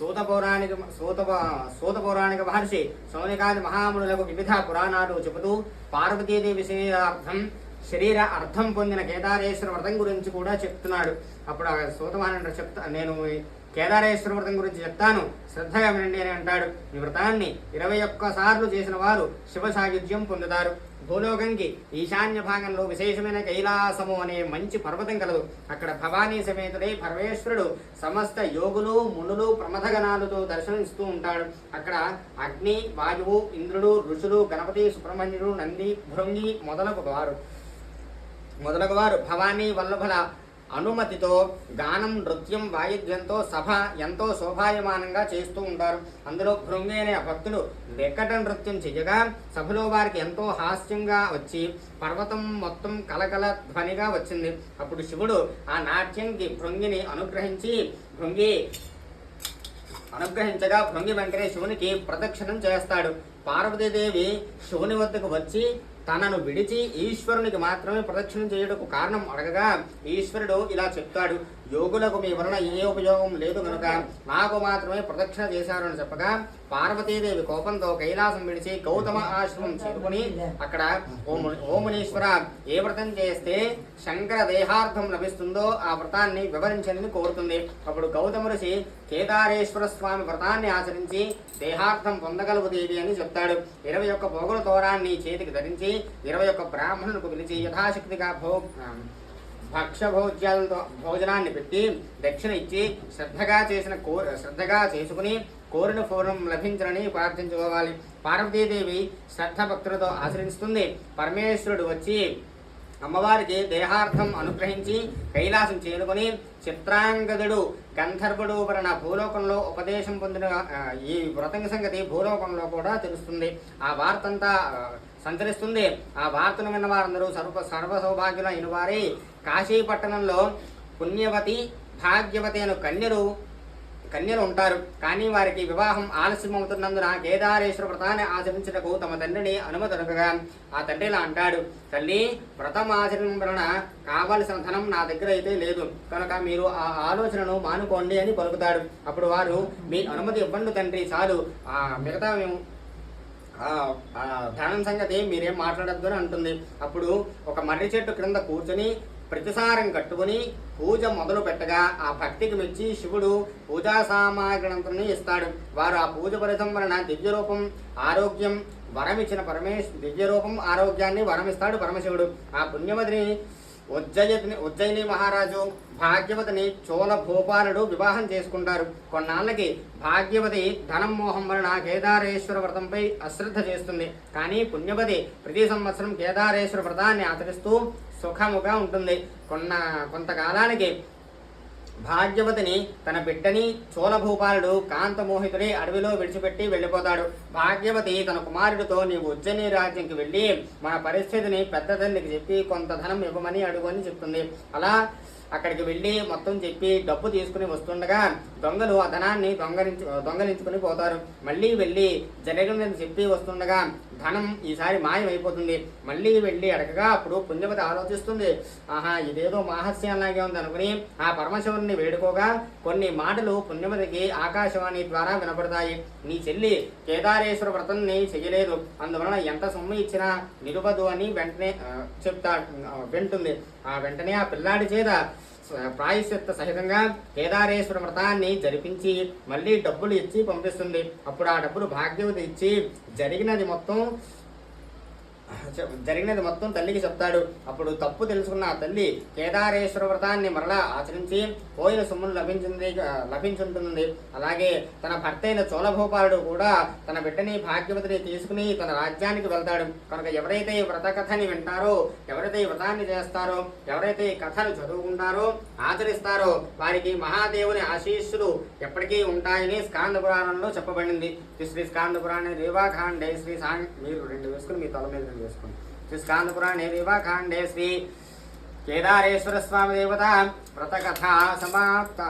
సూత పౌరాణిక సూత సూత పౌరాణిక మహర్షి సౌనికాది మహామునులకు వివిధ పురాణాలు చెబుతూ పార్వతీదేవి శరీరార్థం శరీర అర్థం పొందిన కేదారేశ్వర వ్రతం గురించి కూడా చెప్తున్నాడు. అప్పుడు ఆ చెప్తా నేను కేదారేశ్వర వ్రతం గురించి చెప్తాను. శ్రద్ధగా వినండి అని అంటాడు. ఈ వ్రతాన్ని ఇరవై ఒక్క సార్లు చేసిన వారు శివ సాయుధ్యం పొందుతారు. భూలోకంకి ఈశాన్య భాగంలో విశేషమైన కైలాసము అనే మంచి పర్వతం కలదు. అక్కడ భవానీ సమేతుడై పరమేశ్వరుడు సమస్త యోగులు మునులు ప్రమథగణాలతో దర్శనమిస్తూ ఉంటాడు. అక్కడ అగ్ని వాయువు ఇంద్రుడు ఋషులు గణపతి సుబ్రహ్మణ్యుడు నంది భృంగి మొదలగు వారు. మొదలగు వారు భవానీ వల్లభల అనుమతితో గానం నృత్యం వాయిద్యంతో సభ ఎంతో శోభాయమానంగా చేస్తూ ఉంటారు. అందులో భృంగి అనే భక్తుడు వెంకట నృత్యం చేయగా సభలో వారికి ఎంతో హాస్యంగా వచ్చి పర్వతం మొత్తం కలకల ధ్వనిగా వచ్చింది. అప్పుడు శివుడు ఆ నాట్యంకి భృంగిని అనుగ్రహించి భృంగి అనుగ్రహించగా భృంగి వెంకటేశ్వరునికి శివునికి ప్రదక్షిణం చేస్తాడు. పార్వతీదేవి శివుని వద్దకు వచ్చి తనను విడిచి ఈశ్వరునికి మాత్రమే ప్రదక్షిణం చేయుటకు కారణం అడగగా ఈశ్వరుడు ఇలా చెప్తాడు యోగులకు మీ వలన ఏ ఉపయోగం లేదు కనుక నాకు మాత్రమే ప్రదక్షిణ చేశారని చెప్పగా పార్వతీదేవి కోపంతో కైలాసం విడిచి గౌతమ ఆశ్రమం చేరుకుని అక్కడ ఓమునీశ్వర ఏ వ్రతం చేస్తే శంకర దేహార్థం లభిస్తుందో ఆ వ్రతాన్ని వివరించని కోరుతుంది. అప్పుడు గౌతమ ఋషి కేదారేశ్వర స్వామి వ్రతాన్ని ఆచరించి దేహార్థం పొందగలవు దేవి అని చెప్తాడు. ఇరవై ఒక్క పోగుల తోరాన్ని చేతికి ధరించి ఇరవై ఒక్క బ్రాహ్మణులకు పిలిచి యథాశక్తిగా భో భక్ష్యభోజ్యాలతో భోజనాన్ని పెట్టి దక్షిణ ఇచ్చి శ్రద్ధగా చేసిన కో శ్రద్ధగా చేసుకుని కోరిన పూర్ణం లభించరని ప్రార్థించుకోవాలి. పార్వతీదేవి శ్రద్ధ భక్తులతో ఆచరిస్తుంది. పరమేశ్వరుడు వచ్చి అమ్మవారికి దేహార్థం అనుగ్రహించి కైలాసం చేరుకొని చిత్రాంగదుడు గంధర్వుడు వలన భూలోకంలో ఉపదేశం పొందిన ఈ వ్రతం సంగతి భూలోకంలో కూడా తెలుస్తుంది. ఆ వార్తంతా ఆ, సంచరిస్తుంది. ఆ వార్తను విన్న వారందరూ సర్వ సర్వ సౌభాగ్యులైన అయిన వారి. కాశీ పట్టణంలో పుణ్యవతి భాగ్యవతి అను కన్యలు కన్యలు ఉంటారు. కానీ వారికి వివాహం ఆలస్యం అవుతున్నందున కేదారేశ్వర వ్రతాన్ని ఆచరించటకు తమ తండ్రిని అనుమతి ఆ తండ్రి ఇలా అంటాడు తల్లి వ్రతం ఆచరణ వలన కావలసిన ధనం నా దగ్గర అయితే లేదు. కనుక మీరు ఆ ఆలోచనను మానుకోండి అని పలుకుతాడు. అప్పుడు వారు మీ అనుమతి ఇవ్వండి తండ్రి చాలు. ఆ మిగతా మేము ధనం సంగతి మీరేం మాట్లాడద్దు అని అంటుంది. అప్పుడు ఒక మర్రి చెట్టు క్రింద కూర్చొని ప్రతిసారం కట్టుకుని పూజ మొదలు పెట్టగా ఆ భక్తికి మెచ్చి శివుడు పూజా సామాగ్రిని ఇస్తాడు. వారు ఆ పూజ ఫలితం వలన దివ్యరూపం ఆరోగ్యం వరమిచ్చిన ఇచ్చిన పరమేశ్ ఆరోగ్యాన్ని వరమిస్తాడు పరమశివుడు. ఆ పుణ్యవతిని ఉజ్జయని ఉజ్జయిని మహారాజు భాగ్యవతిని చోళ భూపాలుడు వివాహం చేసుకుంటారు. కొన్నాళ్ళకి భాగ్యవతి ధనం మోహం వలన కేదారేశ్వర వ్రతంపై అశ్రద్ధ చేస్తుంది. కానీ పుణ్యవతి ప్రతి సంవత్సరం కేదారేశ్వర వ్రతాన్ని ఆచరిస్తూ సుఖముగా ఉంటుంది. కొన్న కొంతకాలానికి భాగ్యవతిని తన బిడ్డని చోళభూపాలుడు కాంతమోహితుడి అడవిలో విడిచిపెట్టి వెళ్ళిపోతాడు. భాగ్యవతి తన కుమారుడితో నీవు ఉజ్జయిని రాజ్యంకి వెళ్ళి మన పరిస్థితిని పెద్ద తల్లికి చెప్పి కొంత ధనం ఇవ్వమని అడుగుని చెప్తుంది. అలా అక్కడికి వెళ్ళి మొత్తం చెప్పి డబ్బు తీసుకుని వస్తుండగా దొంగలు ఆ ధనాన్ని దొంగలించు దొంగలించుకుని పోతారు. మళ్ళీ వెళ్ళి జరిగినది చెప్పి వస్తుండగా ధనం ఈసారి మాయమైపోతుంది. మళ్ళీ వెళ్ళి అడగగా అప్పుడు పుణ్యవతి ఆలోచిస్తుంది. ఆహా ఇదేదో మహస్యంలాగే ఉంది అనుకుని ఆ పరమశివుని వేడుకోగా కొన్ని మాటలు పుణ్యవతికి ఆకాశవాణి ద్వారా వినపడతాయి. నీ చెల్లి కేదారేశ్వర వ్రతాన్ని చెయ్యలేదు. అందువలన ఎంత సొమ్ము ఇచ్చినా నిలుపదు అని వెంటనే చెప్తా వింటుంది. ఆ వెంటనే ఆ పిల్లాడి చేత ప్రాయశ్చిత్త సహితంగా కేదారేశ్వర వ్రతాన్ని జరిపించి మళ్ళీ డబ్బులు ఇచ్చి పంపిస్తుంది. అప్పుడు ఆ డబ్బులు భాగ్యవతి ఇచ్చి జరిగినది మొత్తం జరిగినది మొత్తం తల్లికి చెప్తాడు. అప్పుడు తప్పు తెలుసుకున్న ఆ తల్లి కేదారేశ్వర వ్రతాన్ని మరలా ఆచరించి పోయిన సొమ్మును లభించింది లభించుంటుంది. అలాగే తన భర్త అయిన చోళభూపాలుడు కూడా తన బిడ్డని భాగ్యవతిని తీసుకుని తన రాజ్యానికి వెళ్తాడు. కనుక ఎవరైతే ఈ వ్రత కథని వింటారో ఎవరైతే ఈ వ్రతాన్ని చేస్తారో ఎవరైతే ఈ కథను చదువుకుంటారో ఆచరిస్తారో వారికి మహాదేవుని ఆశీస్సులు ఎప్పటికీ ఉంటాయని స్కాంద పురాణంలో చెప్పబడింది. శ్రీ స్కాంద పురాణ రేవాఖాండే శ్రీ సాంగ్ మీరు రెండు వేసుకుని మీ తల మీద రెండు వేసుకోండి శ్రీ స్కాంద పురాణే రేవాఖాండే శ్రీ కేదారేశ్వర స్వామి దేవత వ్రతకథా సమాప్త.